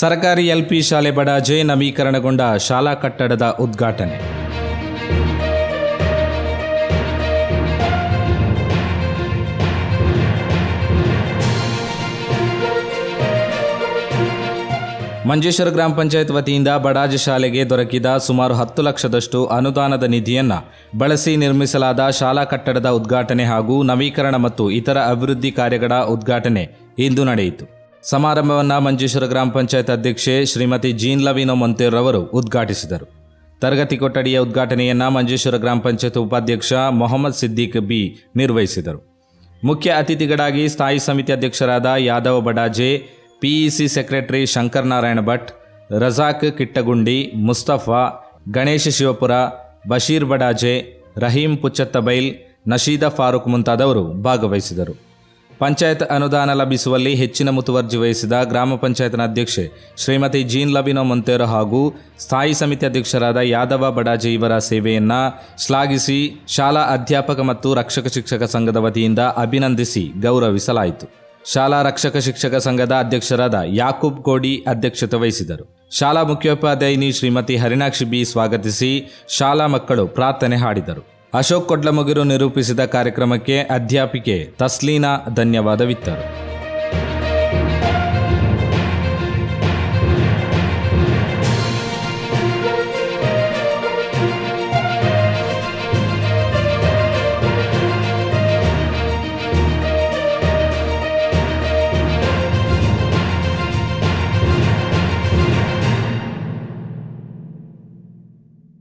ಸರ್ಕಾರಿ ಎಲ್ಪಿ ಶಾಲೆ ಬಡಾಜೆ ನವೀಕರಣಗೊಂಡ ಶಾಲಾ ಕಟ್ಟಡದ ಉದ್ಘಾಟನೆ. ಮಂಜೇಶ್ವರ ಗ್ರಾಮ ಪಂಚಾಯತ್ ವತಿಯಿಂದ ಬಡಾಜ್ ಶಾಲೆಗೆ ದೊರಕಿದ ಸುಮಾರು ಹತ್ತು ಲಕ್ಷದಷ್ಟು ಅನುದಾನದ ನಿಧಿಯನ್ನು ಬಳಸಿ ನಿರ್ಮಿಸಲಾದ ಶಾಲಾ ಕಟ್ಟಡದ ಉದ್ಘಾಟನೆ ಹಾಗೂ ನವೀಕರಣ ಮತ್ತು ಇತರ ಅಭಿವೃದ್ಧಿ ಕಾರ್ಯಗಳ ಉದ್ಘಾಟನೆ ಇಂದು ನಡೆಯಿತು. ಸಮಾರಂಭವನ್ನು ಮಂಜೇಶ್ವರ ಗ್ರಾಮ ಪಂಚಾಯತ್ ಅಧ್ಯಕ್ಷೆ ಶ್ರೀಮತಿ ಜೀನ್ ಲವಿನೋ ಮೊಂತೇರವರು ಉದ್ಘಾಟಿಸಿದರು. ತರಗತಿ ಕೊಠಡಿಯ ಉದ್ಘಾಟನೆಯನ್ನು ಮಂಜೇಶ್ವರ ಗ್ರಾಮ ಪಂಚಾಯತ್ ಉಪಾಧ್ಯಕ್ಷ ಮೊಹಮ್ಮದ್ ಸಿದ್ದಿಕ್ ಬಿ ನಿರ್ವಹಿಸಿದರು. ಮುಖ್ಯ ಅತಿಥಿಗಳಾಗಿ ಸ್ಥಾಯಿ ಸಮಿತಿ ಅಧ್ಯಕ್ಷರಾದ ಯಾದವ್ ಬಡಾಜೆ ಪಿಇಸಿ ಸೆಕ್ರೆಟರಿ ಶಂಕರ್ ನಾರಾಯಣ ಭಟ್, ರಜಾಕ್ ಕಿಟ್ಟಗುಂಡಿ, ಮುಸ್ತಫಾ, ಗಣೇಶ ಶಿವಪುರ, ಬಶೀರ್ ಬಡಾಜೆ, ರಹೀಂ ಪುಚ್ಚತ್ತಬೈಲ್ ನಶೀದ ಫಾರೂಕ್ ಮುಂತಾದವರು ಭಾಗವಹಿಸಿದರು. ಪಂಚಾಯತ್ ಅನುದಾನ ಲಭಿಸುವಲ್ಲಿ ಹೆಚ್ಚಿನ ಮುತುವರ್ಜಿ ವಹಿಸಿದ ಗ್ರಾಮ ಪಂಚಾಯತ್ನ ಅಧ್ಯಕ್ಷೆ ಶ್ರೀಮತಿ ಜೀನ್ ಲಬಿನೋ ಮೊಂತೇರೋ ಹಾಗೂ ಸ್ಥಾಯಿ ಸಮಿತಿ ಅಧ್ಯಕ್ಷರಾದ ಯಾದವ ಬಡಾಜಿ ಇವರ ಸೇವೆಯನ್ನು ಶ್ಲಾಘಿಸಿ ಶಾಲಾ ಅಧ್ಯಾಪಕ ಮತ್ತು ರಕ್ಷಕ ಶಿಕ್ಷಕ ಸಂಘದ ವತಿಯಿಂದ ಅಭಿನಂದಿಸಿ ಗೌರವಿಸಲಾಯಿತು. ಶಾಲಾ ರಕ್ಷಕ ಶಿಕ್ಷಕ ಸಂಘದ ಅಧ್ಯಕ್ಷರಾದ ಯಾಕೂಬ್ ಕೋಡಿ ಅಧ್ಯಕ್ಷತೆ ವಹಿಸಿದರು. ಶಾಲಾ ಮುಖ್ಯೋಪಾಧ್ಯಾಯಿನಿ ಶ್ರೀಮತಿ ಹರಿಣಾಕ್ಷಿ ಬಿ ಸ್ವಾಗತಿಸಿ ಶಾಲಾ ಮಕ್ಕಳು ಪ್ರಾರ್ಥನೆ ಹಾಡಿದರು. ಅಶೋಕ್ ಕೊಡ್ಲಮಗಿರು ನಿರೂಪಿಸಿದ ಕಾರ್ಯಕ್ರಮಕ್ಕೆ ಅಧ್ಯಾಪಿಕೆ ತಸ್ಲೀನಾ ಧನ್ಯವಾದವಿತ್ತರು.